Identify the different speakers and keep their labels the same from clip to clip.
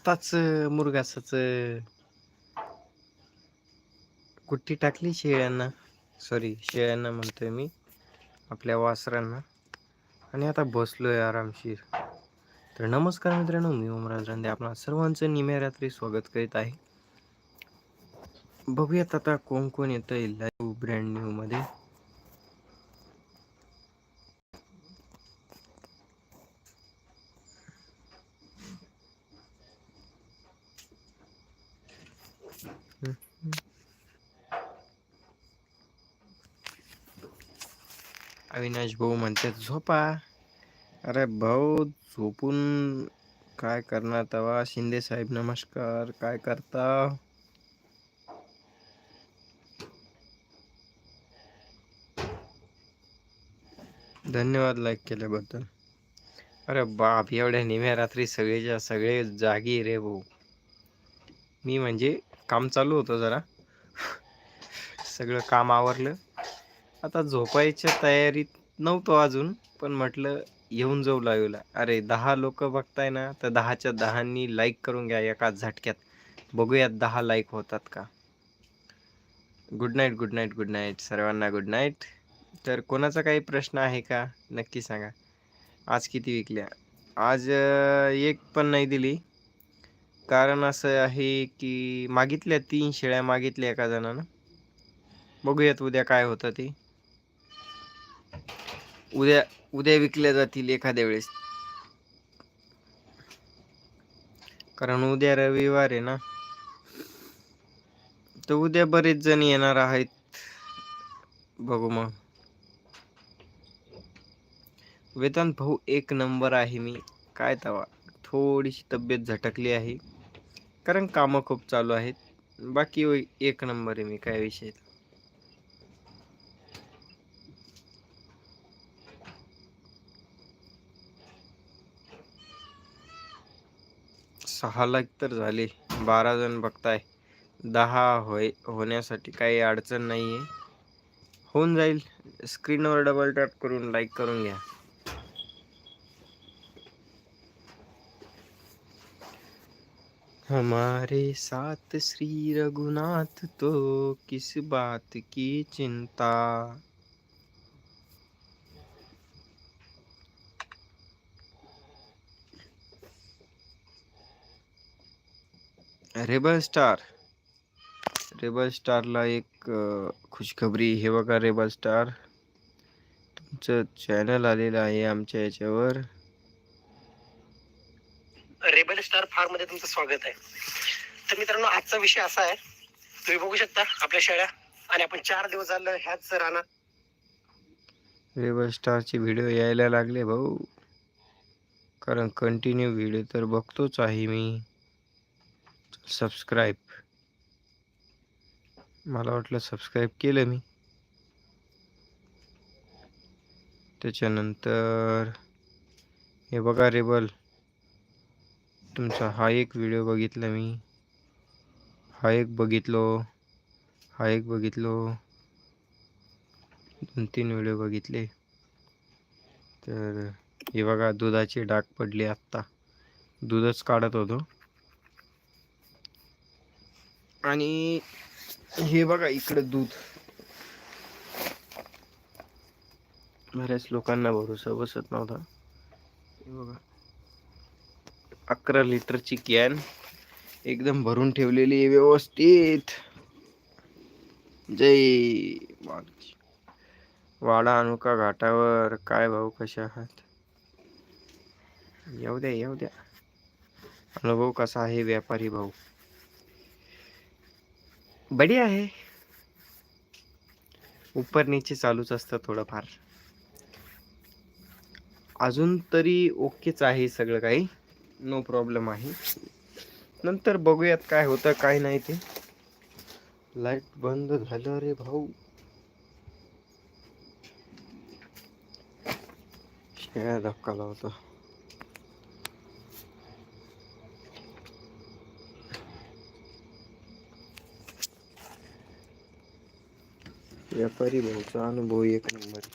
Speaker 1: आत्ताच मुरगासाच कुट्टी टाकली शेळ्यांना. सॉरी शेळ्यांना म्हणतोय मी आपल्या वासरांना. आणि आता बसलोय आरामशीर. तर नमस्कार मित्रांनो मी ओमराज रांदे. आपणा सर्वांचं निम्या रात्री स्वागत करीत आहे. बघूयात आता कोण कोण येतं लाईव्ह ब्रँड न्यू अविनाश भाऊ म्हणतात झोपा. अरे भाऊ झोपून काय करणार तवा? शिंदे साहेब नमस्कार. काय करता? धन्यवाद लाईक केल्याबद्दल. अरे बाप एवढ्या निम्या रात्री सगळेच्या सगळे जागी रे भाऊ. मी म्हणजे काम चालू होतं जरा. सगळं काम आवरलं. आता झोपायच्या तयारीत नव्हतो अजून पण म्हटलं येऊन जाऊ लाईव्हला. अरे दहा लोक बघताय ना तर दहाच्या दहांनी लाईक करून घ्या एका झटक्यात. बघूयात दहा लाईक होतात का. Good night good night good night सर्वांना गुड नाईट तर कोणाचा काही प्रश्न आहे का? नक्की सांगा. आज किती विकल्या? आज एक पण नाही दिली. कारण असं आहे की मागितल्या तीन शेळ्या मागितल्या एका जणानं. बघूयात उद्या काय होतं ते. उद्या उद्या विकल्या जातील एखाद्या वेळेस. कारण उद्या रविवार आहे ना. तर उद्या बरेच जण येणार आहेत. बघू मग. वेतन भाऊ एक नंबर आहे मी. काय तवा थोडीशी तब्येत झटकली आहे. कारण कामं खूप चालू आहेत. बाकी एक नंबर आहे मी काय विषय नाही. सहा लाख तर झाले. बारा जण बघताय. दहा होय, होण्यासाठी काही अडचण नाही आहे होऊन जाईल. स्क्रीनवर डबल टॅप करून लाईक करून घ्या. हमारे साथ श्री रघुनाथ तो किस बात की चिंता? रेबल स्टार रेबल स्टारला एक खुशखबरी. हे बघा रेबल स्टार तुमचं चॅनल आलेलं आहे आमच्या याच्यावर.
Speaker 2: रेबल स्टार फार्ममध्ये तुमचं स्वागत आहे. तर मित्रांनो आजचा विषय असा आहे. तुम्ही बघू शकता आपल्या शेळ्या आणि आपण चार दिवस झालं ह्याच रानात.
Speaker 1: रेबल स्टारचे व्हिडिओ यायला लागले भाऊ. कारण कंटिन्यू व्हिडिओ तर बघतोच आहे मी. सबस्क्राईब मला वाटलं सबस्क्राईब केलं मी. त्याच्यानंतर हे बघा रेबल तुमचा हा एक व्हिडिओ बघितला मी. हा एक बघितलो. हा एक बघितलो. दोन तीन व्हिडिओ बघितले. तर हे बघा दुधाची डाग पडले आत्ता. दूधच काढत होतो. आणि हे बघा इकडं दूध. बऱ्याच लोकांना भरोसा बसत नव्हता. हे बघा. अकरा लिटरची कॅन एकदम भरून ठेवलेली आहे व्यवस्थित. जय वाडा अनुका घाटावर? काय भाऊ कशा आहात? येऊ द्या येऊ द्या. अनुभव कसा आहे व्यापारी भाऊ? बढिया आहे. उपर नीचे चालूच असतं थोडंफार. अजून तरी ओकेच आहे सगळं काही. नो प्रॉब्लेम आहे. नंतर बघूयात काय होतं काय नाही ते. लाइट बंद झालं रे भाऊ. धक्का लावतो. व्यापारी भाऊचा अनुभव एक नंबर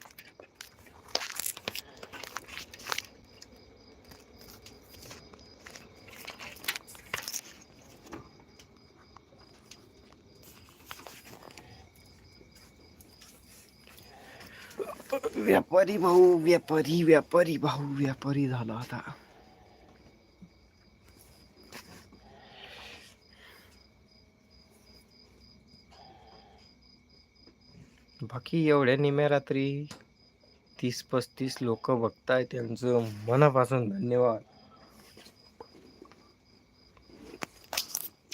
Speaker 1: व्यापारी भाऊ व्यापारी व्यापारी भाऊ व्यापारी झाला आता की एवढ्या निम्या रात्री तीस पस्तीस लोक बघताय त्यांचं मनापासून धन्यवाद.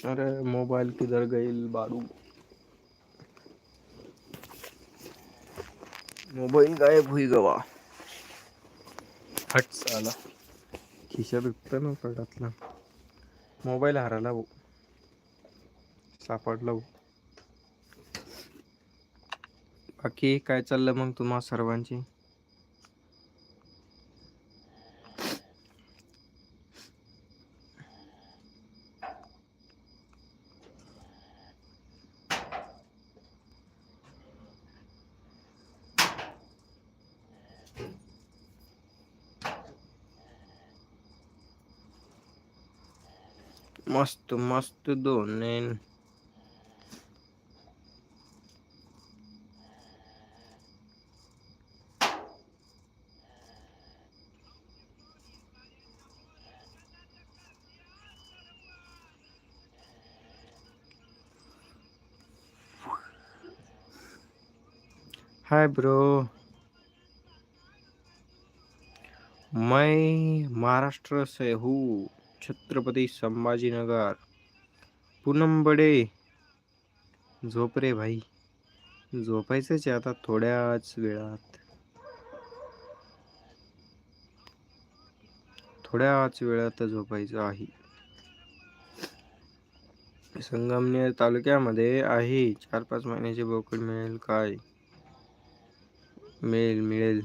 Speaker 1: अरे मोबाईल किधर गईल बाळू? मोबाईल गायब हुई गवा. हट आला खिशा होता ना कडातला मोबाईल हराला भाऊ. सापडला भाऊ. बाकी काय चाललं मग तुम्हा सर्वांची? मस्त मस्त दोन. हाय ब्रो मैं महाराष्ट्र से हूँ छत्रपती संभाजीनगर। पूनम बडे। झोप रे भाई झोपायचंच आहे आता थोड्याच वेळात थोड्याच वेळात झोपायचं आहे। संगमनेर तालुक्यामध्ये आहे. चार पाच महिन्याचे बोकड मिळेल काय? मिळेल मिळेल.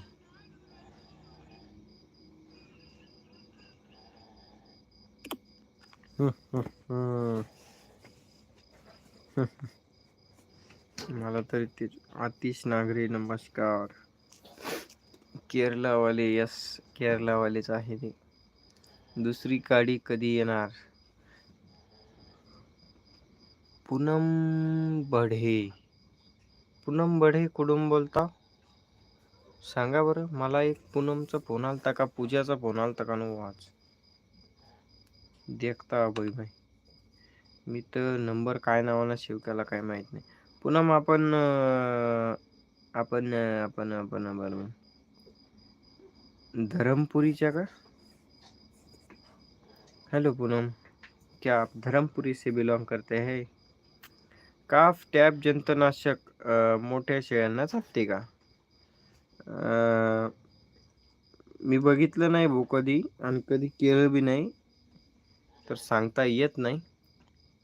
Speaker 1: मला तरी ते आतिश नागरे नमस्कार. केरलावाले यस केरलावालेच आहे ते. दुसरी काडी कधी येणार? पूनम बढे. पूनम बढे कुठून बोलता? सांगा बरं मला एक पूनमचा फोन आलता का? पूजाचा फोन आलता का नो आज? देखता अभय भाई मी तर नंबर काय नावानं सेव्ह केला काय माहीत नाही. पूनम आपण आपण आपण आपण बरोबर धरमपुरीच्या का? हेलो पूनम. क्या आप धरमपुरी से बिलोंग करते हैं? काफ टॅब जंतनाशक मोठ्या शेळ्यांना चालते का? मी बघितलं नाही भाऊ कधी आणि कधी केलं बी नाही तर सांगता येत नाही.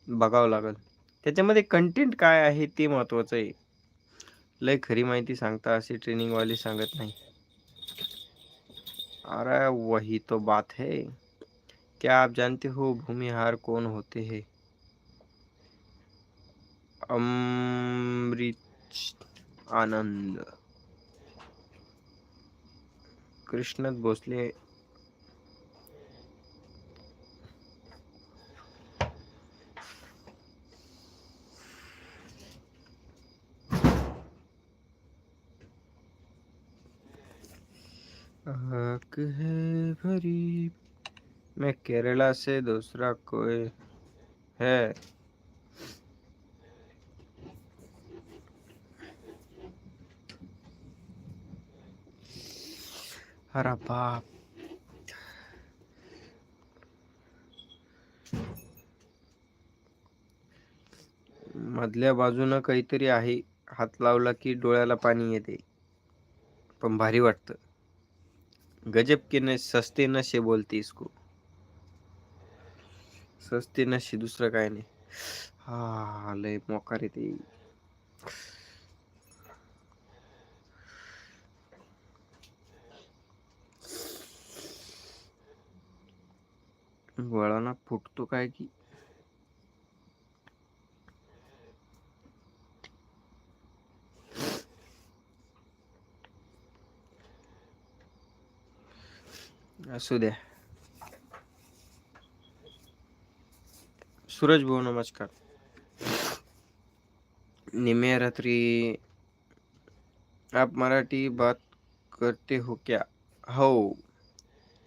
Speaker 1: बघावं लागेल. त्याच्यामध्ये कंटेंट काय आहे ते महत्त्वाचं आहे. लय खरी माहिती सांगता अशी ट्रेनिंगवाली सांगत नाही. अरे वही तो बात है. क्या आप जानते हो भूमिहार कौन होते हैं? अमृत आनंद। कृष्णत भोसले। है भरी मैं केरला से दूसरा कोई है। अरे बाप. मधल्या बाजूनं काहीतरी आहे. हात लावला की डोळ्याला पाणी येते. पण भारी वाटतं. गजब के न सस्ते नशे बोलते इसको सस्ते नशे दुसरं काय नाही. हा लय मोकार येते वळाना फुटतो काय की? असू द्या. सूरज भाऊ नमस्कार. निम्या रात्री आप मराठी बात करते हो क्या? हो.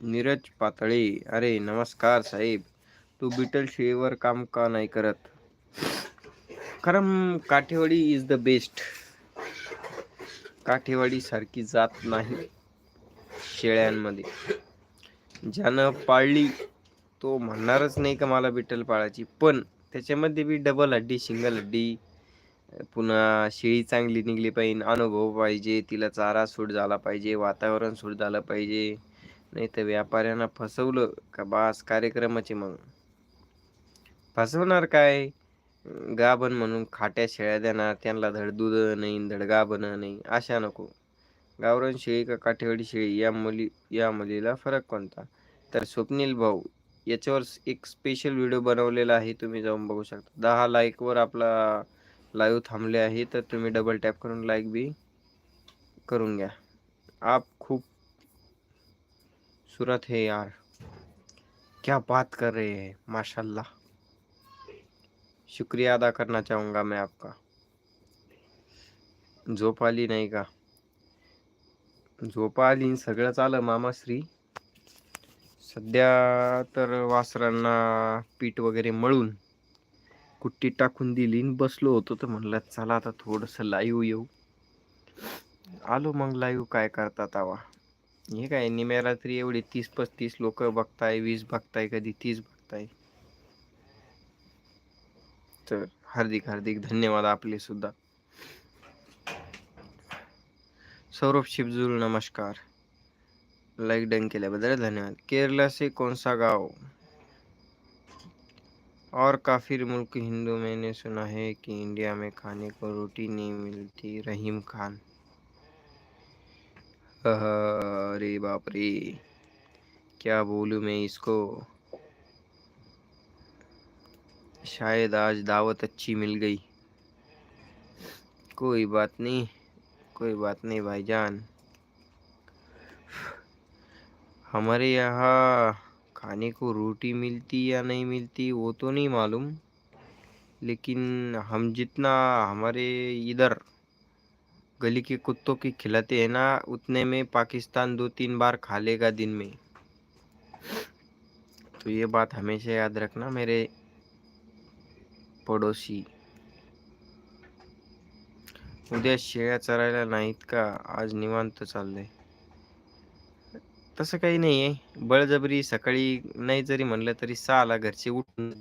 Speaker 1: नीरज पातळे अरे नमस्कार साहेब. तू बिटल शेळीवर काम का नाही करत? कारण Kathiawadi is the best Kathiawadi सारखी जात नाही शेळ्यांमध्ये. ज्यानं पाळली तो म्हणणारच नाही का मला बिटल पाळायची. पण त्याच्यामध्ये बी डबल हड्डी सिंगल हड्डी पुन्हा शेळी चांगली निघली पाहिजे अनुभव पाहिजे तिला चारा सूट झाला पाहिजे वातावरण सूट झालं पाहिजे. नाही तर व्यापाऱ्यांना फसवलं का बास कार्यक्रमाचे मग? फसवणार काय? गाभण म्हणून खाट्या शेळ्या देणार त्यांना धड दूध नाही धडगाभण नाही अशा नको. गावरान शेळी का काठेवाडी शेळी या मुली या मुलीला फरक कोणता? तर स्वप्नील भाऊ याच्यावर एक स्पेशल व्हिडिओ बनवलेला आहे तुम्ही जाऊन बघू शकता. दहा लाईकवर आपला लाईव्ह थांबले आहे तर तुम्ही डबल टॅप करून लाईक बी करून घ्या. आप खूप खूबसूरत है यार। क्या बात कर रहे हैं माशाल्लाह। शुक्रिया अदा करना चाहूँगा मैं आपका। झोप आली नाही का। झोप आली सगळंच आलं मामाश्री सध्या तर वासरांना पीठ वगैरे मळून कुट्टी टाकून दिली बसलो होतो तर म्हणलं चला आता थोडंसं लाईव्ह येऊ. आलो मग लाईव्ह काय करतात आवा? हे काय, निम्या रात्री एवढे तीस पस्तीस लोक बघताय, वीस बघताय, कधी तीस बघताय? तर हार्दिक हार्दिक धन्यवाद आपले सुद्धा. सौरभ शिवजूल नमस्कार. लाईक डन केल्याबद्दल धन्यवाद. केरला से कौन सा गाँव? और काफ़ी मुल्क हिंदू, मैंने सुना है कि इंडिया में खाने को रोटी नहीं मिलती, रहीम खान। अरे बाप रे क्या बोलूँ मैं इसको? शायद आज दावत अच्छी मिल गई। कोई बात नहीं, कोई बात नहीं भाईजान। हमारे यहाँ खाने को रोटी मिलती या नहीं मिलती, वो तो नहीं मालूम। लेकिन हम जितना हमारे इधर गली के कुत्तों की खिलाते हैं ना उतने में पाकिस्तान दो तीन बार खा लेगा दिन में। तो ये बात हमेशा याद रखना मेरे पडोसी। उद्या शेळ्या चरायला नाहीत का? आज निवांत चाललंय। तसं काही नाही आहे बळजबरी सकाळी नाही जरी म्हणलं तरी सहाला घरचे उठून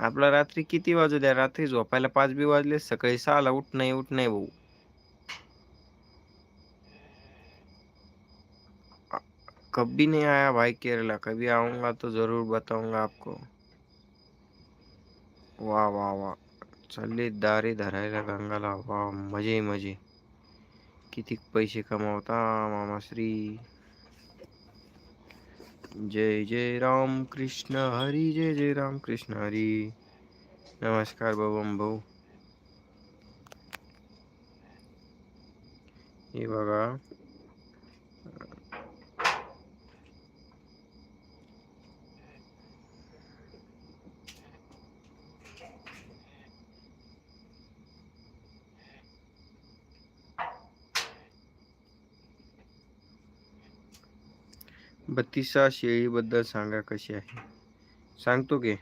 Speaker 1: आपला रात्री किती वाजू द्या? रात्री झोपायला पाच बी वाजले, सकाळी सहाला उठ नाही उठ नाही भाऊ. कभी नहीं आया भाई केरला, कभी आऊँगा तो ज़रूर बताऊँगा आपको. वाह वाह वाह. चालले दारे धरायला गंगाला. वा मज़े मज़े. किती पैसे कमावता मामाश्री जय जय राम कृष्ण हरी जय जय राम कृष्ण हरी। नमस्कार बबम भाऊ। हे बघा बत्तीसा शेळीबद्दल सांगा कशी आहे? सांगतो की.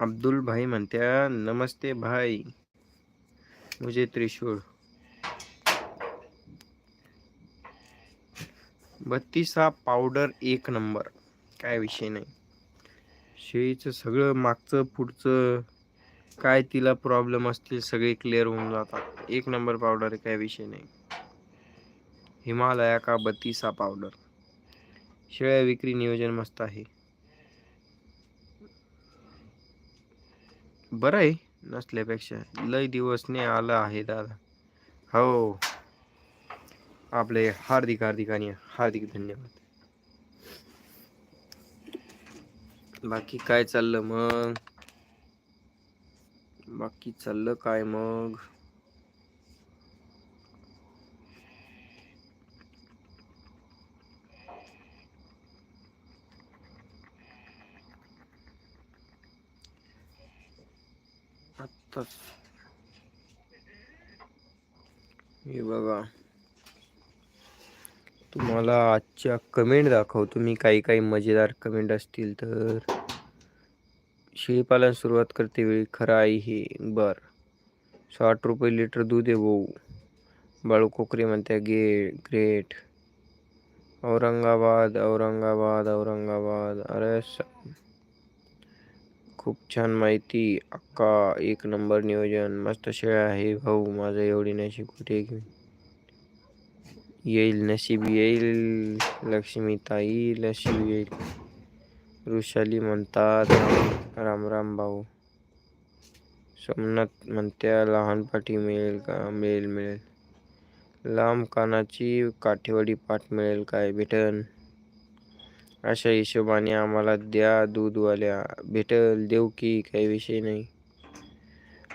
Speaker 1: अब्दुल भाई म्हणत्या नमस्ते भाई. मुझे त्रिशूळ. बत्तीसा पावडर एक नंबर. काय विषय नाही. शेळीचं सगळं मागचं पुढचं काय तिला प्रॉब्लेम असतील सगळे क्लिअर होऊन जातात. एक नंबर पावडर काय विषय नाही. हिमालया का बत्तीसा पावडर शेळ्या विक्री नियोजन मस्त आहे. बरं आहे नसल्यापेक्षा. लय दिवसने आलं आहे दादा. हो. आपले हार्दिक हार्दिक आणि हार्दिक धन्यवाद. बाकी काय चाललं मग? बाकी चाललं काय मग? आताच हे बघा. तुम्हाला आजच्या कमेंट दाखवतो. मी काही काही मजेदार कमेंट असतील तर. शेळीपालन सुरुवात करते वेळी खरं आहे हे बर. साठ रुपये लिटर दूध आहे भाऊ. बाळू कोकरे म्हणते गे, ग्रेट. औरंगाबाद औरंगाबाद औरंगाबाद. अरे खूप छान माहिती. अक्का, एक नंबर नियोजन. मस्त शेळ्या आहे भाऊ. माझं एवढी नशीब कुठे येईल, नशीब येईल. लक्ष्मी ताई नशीब येईल. वृषाली म्हणतात राम राम भाऊ. सोमनाथ म्हणत्या, लहान पाठी मिळेल का? मिळेल मिळेल. लांब कानाची काठेवाडी पाठ मिळेल काय? भेटन अशा हिशोबाने आम्हाला द्या दूधवाल्या. भेटल, देऊ की, काही विषय नाही.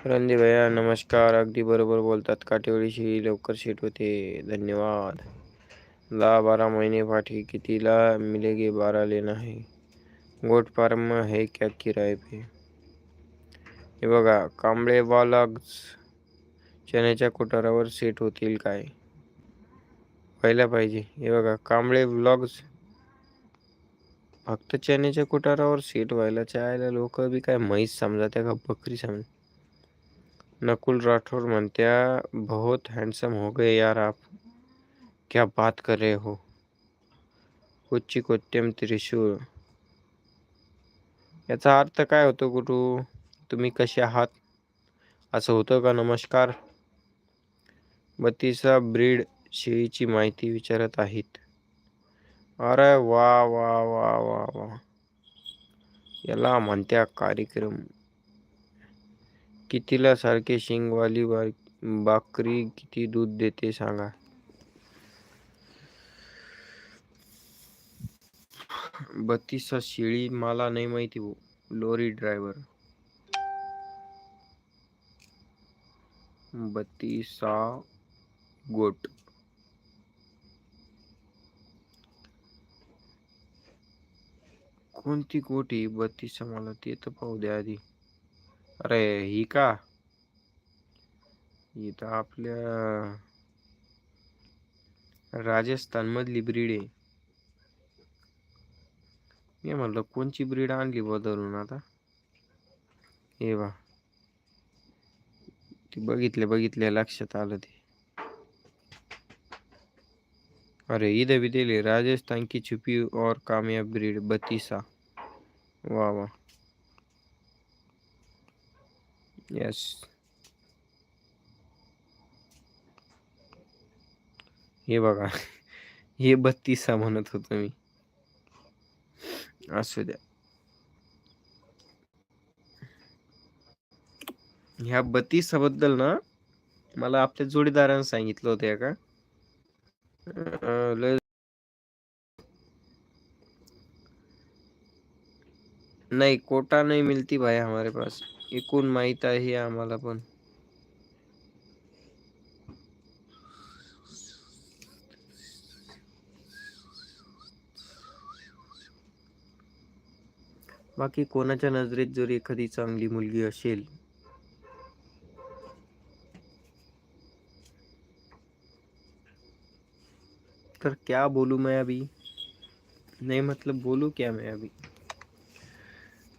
Speaker 1: रणदीप भैया, नमस्कार. अगदी बरोबर बोलतात. काठेवाडीशी लवकर सेट होते. धन्यवाद. दहा बारा महीने पाठी कितीला मिलेगे बारा लेना है गोट फार्म है क्या किराए पे? हे बघा कांबळे बालग्स चण्याच्या कोटारावर सेट होतील काय? व्हायला पाहिजे. हे बघा कांबळे ब्लॉग्स फक्त चण्याच्या कोटारावर सेट व्हायला चायला लोक बी काय म्हैस समजा त्या का बकरी समजा? नकुल राठौर म्हणत्या बहुत हँडसम हो गए यार आप. क्या बात कर रहे हो? कोच्ची कोट्यम त्रिशूर याचा अर्थ काय होतो गुरु? तुम्ही कसे आहात? असं होतं का? नमस्कार. बत्तीसा ब्रीड शेळीची माहिती विचारत आहेत. अरे वा वा वा वा वा. याला म्हणत्या कार्यक्रम. कितीला सारखे शिंगवाली बा- बाकरी किती दूध देते सांगा. बत्तीसा शेळी मला नाही माहिती भाऊ. लोरी ड्रायव्हर. बत्तीसा गोट. कोणती कोटी बत्तीसा मला ते तर पाहू द्या आधी. अरे ही का? ही तर आपल्या राजस्थान मधली ब्रीड आहे. मी म्हणलं कोणची ब्रीड आणली बदलून आता? हे वा ते बघितले बघितले लक्षात आलं ते. अरे इधर भी दिले राजस्थान की छुपी और कामयाब ब्रीड बतीसा. वा वा. यस हे बघा. हे बत्तीसा म्हणत होतो मी. असू द्या ह्या बत्तीसाबद्दल ना मला आपल्या जोडीदारानं सांगितलं होतं का नाही लय कोटा नाही मिलती भाई हमारे पास. एकूण माहीत आहे आम्हाला पण. बाकी कोणाच्या नजरेत जर एखादी चांगली मुलगी असेल? तर क्या बोलू मैं अभी? नाही मतलब बोलू क्या मैं अभी?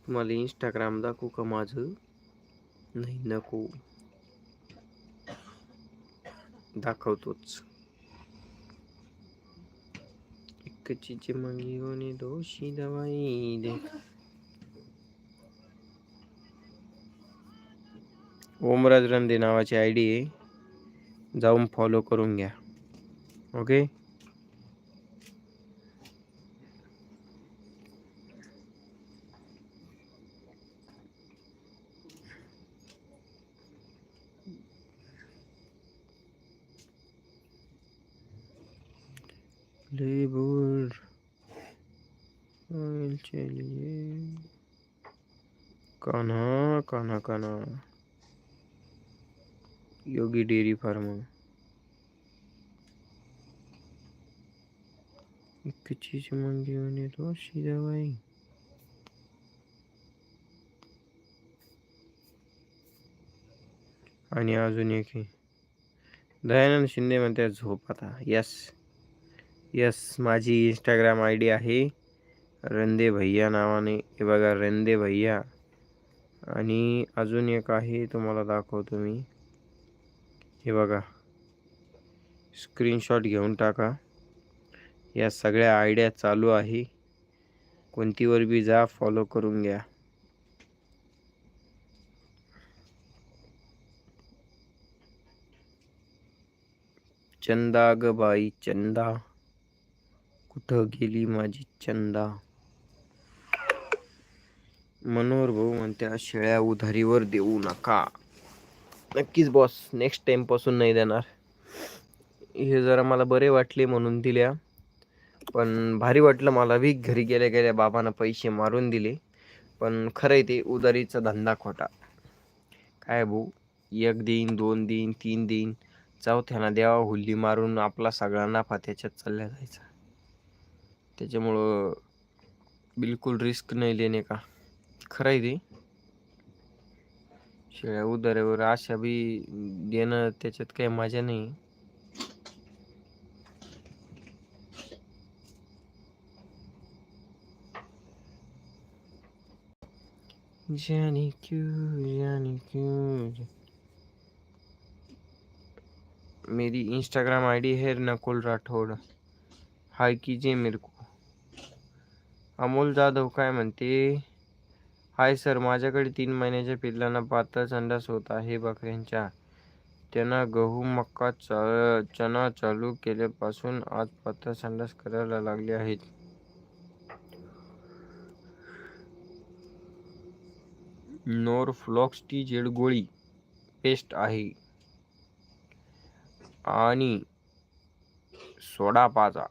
Speaker 1: तुम्हाला इंस्टाग्राम दाखवू का माझं? नाही नको. दाखवतोच. एक चीज मांगी होने दोषी दवाई दे. ओमराज रंदे नावाची आय डी आहे. जाऊन फॉलो करून घ्या. ओके योगी डेयरी फार्म एक चीज मांगी होने तो सीधा भाई आणि अजून एक आहे. दयानंद शिंदे म्हणते झोप आता. यस यस माझी इंस्टाग्राम आय डी आहे. रंदे भैया नावाने. हे बघा रंदे भैया. आणि अजून एक आहे तुम्हाला दाखवतो मी. हे बघा. स्क्रीनशॉट घेऊन टाका. या सगळ्या आयडिया चालू आहे. कोणतीवर बी जा फॉलो करून घ्या. चंदा ग बाई चंदा. कुठं गेली माझी चंदा? मनोहर भाऊ म्हणत्या शेळ्या उधारीवर देऊ नका. नक्कीच बॉस नेक्स्ट टाईमपासून नाही देणार. हे जरा मला बरे वाटले म्हणून दिल्या. पण भारी वाटलं मला. वीक घरी गेल्या गेल्या बाबांना पैसे मारून दिले. पण खरं आहे ते उदारीचा धंदा खोटा. काय भाऊ? एक देईन दोन देईन तीन देईन चौथ्याना द्यावा हुल्ली मारून आपला सगळा नफा त्याच्यात चालल्या जायचा. त्याच्यामुळं बिलकुल रिस्क नाही लेणे का? खरं आहे ते. शेळ्या उधाऱ्यावर आशा बी देणं त्याच्यात काही मजा नाही. जानी क्यों जानी क्यों? मेरी इंस्टाग्राम आईडी है नकुल राठौड़ हाय कीजिए मेरे को। अमोल जाधव काय म्हणते? हाय सर माझ्याकडे तीन महिन्याच्या पिल्लांना पातळ संडास होत आहे बकऱ्यांच्या. त्यांना गहू मक्का च चना चालू केल्यापासून आज पातळ संडास करायला लागले आहेत. नोरफ्लॉक्स टी जेड गोळी पेस्ट आहे. आणि सोडा पाजा.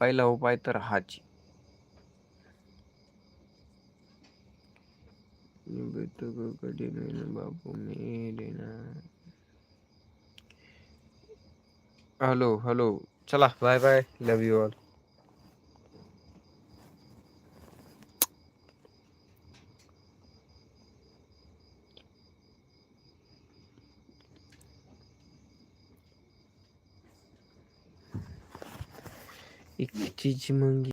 Speaker 1: पहिला उपाय तर हाची. बाबू मेले ना हॅलो हॅलो. चला bye bye. Love you all एक चीज मंगी